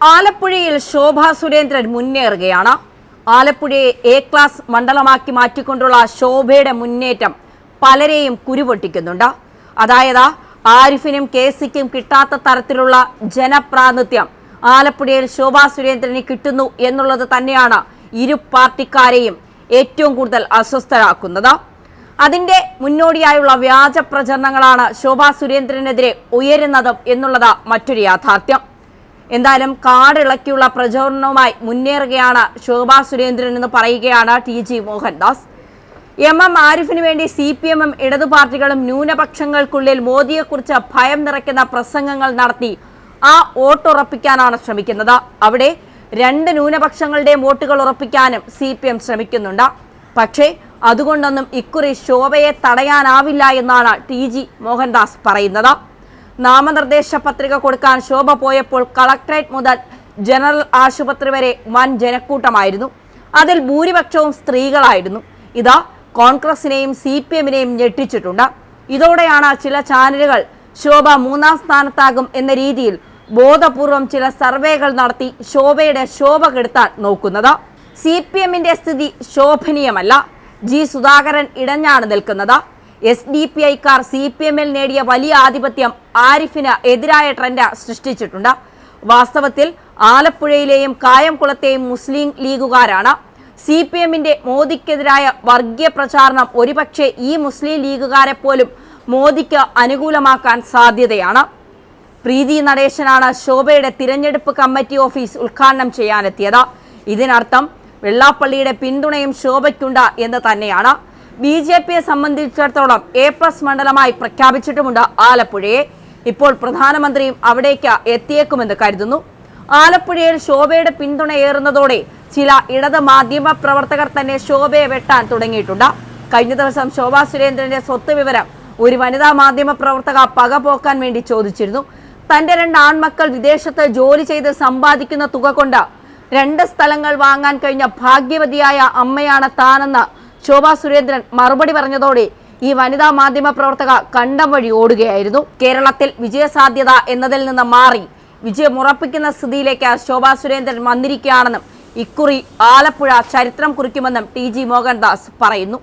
ആലപ്പുഴയിൽ ശോഭ സുരേന്ദ്രൻ മുന്നേറുകയാണ്. ആലപ്പുഴയെ A class മണ്ഡലമാക്കി മാറ്റിക്കൊണ്ടുള്ള ശോഭയുടെ മുന്നേറ്റം പലരെയും കുരുപൊട്ടിക്കുന്നുണ്ട്. അതായത് ആരിഫിനും കെ സിക്കും കിട്ടാത്ത തരത്തിലുള്ള ജനപ്രാതിനിധ്യം ആലപ്പുഴയിൽ ശോഭാ സുരേന്ദ്രന് കിട്ടുന്നു എന്നുള്ളത് തന്നെയാണ് ഇരു പാർട്ടിക്കാരെയും ഏറ്റവും കൂടുതൽ അസ്വസ്ഥരാക്കുന്നത്. അതിന്റെ മുന്നോടിയായുള്ള വ്യാജ പ്രചരണങ്ങളാണ് ശോഭാ സുരേന്ദ്രനെതിരെ ഉയരുന്നതും എന്നുള്ളത് മറ്റൊരു യാഥാർത്ഥ്യം. എന്തായാലും കാടിളക്കിയുള്ള പ്രചോദനവുമായി മുന്നേറുകയാണ് ശോഭാ സുരേന്ദ്രൻ എന്ന് പറയുകയാണ് T G Mohandas. M M ആരിഫിന് വേണ്ടി സി പി എമ്മും ഇടതു പാർട്ടികളും ന്യൂനപക്ഷങ്ങൾക്കുള്ളിൽ മോദിയെക്കുറിച്ച് ഭയം നിറയ്ക്കുന്ന പ്രസംഗങ്ങൾ നടത്തി ആ വോട്ട് ഉറപ്പിക്കാനാണ് ശ്രമിക്കുന്നത്. അവിടെ രണ്ട് ന്യൂനപക്ഷങ്ങളുടെയും വോട്ടുകൾ ഉറപ്പിക്കാനും സി പി എം ശ്രമിക്കുന്നുണ്ട്. പക്ഷേ അതുകൊണ്ടൊന്നും ഇക്കുറി ശോഭയെ തടയാനാവില്ല എന്നാണ് ടി ജി മോഹൻദാസ് പറയുന്നത്. നാമനിർദ്ദേശ പത്രിക കൊടുക്കാൻ ശോഭ പോയപ്പോൾ കളക്ടറേറ്റ് മുതൽ ജനറൽ ആശുപത്രി വരെ വൻ ജനക്കൂട്ടമായിരുന്നു. അതിൽ ഭൂരിപക്ഷവും സ്ത്രീകളായിരുന്നു. ഇതാ കോൺഗ്രസിനെയും സി പി എമ്മിനെയും ഞെട്ടിച്ചിട്ടുണ്ട്. ഇതോടെയാണ് ചില ചാനലുകൾ ശോഭ മൂന്നാം സ്ഥാനത്താകും എന്ന രീതിയിൽ ബോധപൂർവം ചില സർവേകൾ നടത്തി ശോഭയുടെ ശോഭ കെടുത്താൻ നോക്കുന്നത്. സി പി എമ്മിന്റെ സ്ഥിതി ശോഭനീയമല്ല. ജി സുധാകരൻ ഇടഞ്ഞാണ് നിൽക്കുന്നത്. എസ് ഡി പി ഐക്കാർ സി പി എമ്മിൽ നേടിയ വലിയ ആധിപത്യം ആരിഫിന് എതിരായ ട്രെൻഡ് സൃഷ്ടിച്ചിട്ടുണ്ട്. വാസ്തവത്തിൽ ആലപ്പുഴയിലെയും കായംകുളത്തെയും മുസ്ലിം ലീഗുകാരാണ്. സി പി എമ്മിന്റെ മോദിക്കെതിരായ വർഗീയ പ്രചാരണം ഒരുപക്ഷെ ഈ മുസ്ലിം ലീഗുകാരെ പോലും മോദിക്ക് അനുകൂലമാക്കാൻ സാധ്യതയാണ്. പ്രീതി നടേശനാണ് ശോഭയുടെ തിരഞ്ഞെടുപ്പ് കമ്മിറ്റി ഓഫീസ് ഉദ്ഘാടനം ചെയ്യാനെത്തിയത്. ഇതിനർത്ഥം വെള്ളാപ്പള്ളിയുടെ പിന്തുണയും ശോഭയ്ക്കുണ്ട് എന്ന് തന്നെയാണ്. ബി ജെ പിയെ സംബന്ധിച്ചിടത്തോളം എ പ്ലസ് മണ്ഡലമായി പ്രഖ്യാപിച്ചിട്ടുമുണ്ട് ആലപ്പുഴയെ. ഇപ്പോൾ പ്രധാനമന്ത്രിയും അവിടേക്ക് എത്തിയേക്കുമെന്ന് കരുതുന്നു. ആലപ്പുഴയിൽ ശോഭയുടെ പിന്തുണയേറുന്നതോടെ ചില ഇടത് മാധ്യമ പ്രവർത്തകർ തന്നെ ശോഭയെ വെട്ടാൻ തുടങ്ങിയിട്ടുണ്ട്. കഴിഞ്ഞ ദിവസം ശോഭാ സുരേന്ദ്രന്റെ സ്വത്ത് വിവരം ഒരു വനിതാ മാധ്യമ പ്രവർത്തക പക പോക്കാൻ വേണ്ടി ചോദിച്ചിരുന്നു. തന്റെ രണ്ട് ആൺമക്കൾ വിദേശത്ത് ജോലി ചെയ്ത് സമ്പാദിക്കുന്ന തുക കൊണ്ട് രണ്ട് സ്ഥലങ്ങൾ വാങ്ങാൻ കഴിഞ്ഞ ഭാഗ്യവതിയായ അമ്മയാണ് താനെന്ന് ശോഭാ സുരേന്ദ്രൻ മറുപടി പറഞ്ഞതോടെ ഈ വനിതാ മാധ്യമ പ്രവർത്തക കണ്ടം വഴി ഓടുകയായിരുന്നു. കേരളത്തിൽ വിജയസാധ്യത എന്നതിൽ നിന്ന് മാറി വിജയമുറപ്പിക്കുന്ന സ്ഥിതിയിലേക്ക് ശോഭാ സുരേന്ദ്രൻ വന്നിരിക്കുകയാണെന്നും ഇക്കുറി ആലപ്പുഴ ചരിത്രം കുറിക്കുമെന്നും ടി ജി മോഹൻദാസ് പറയുന്നു.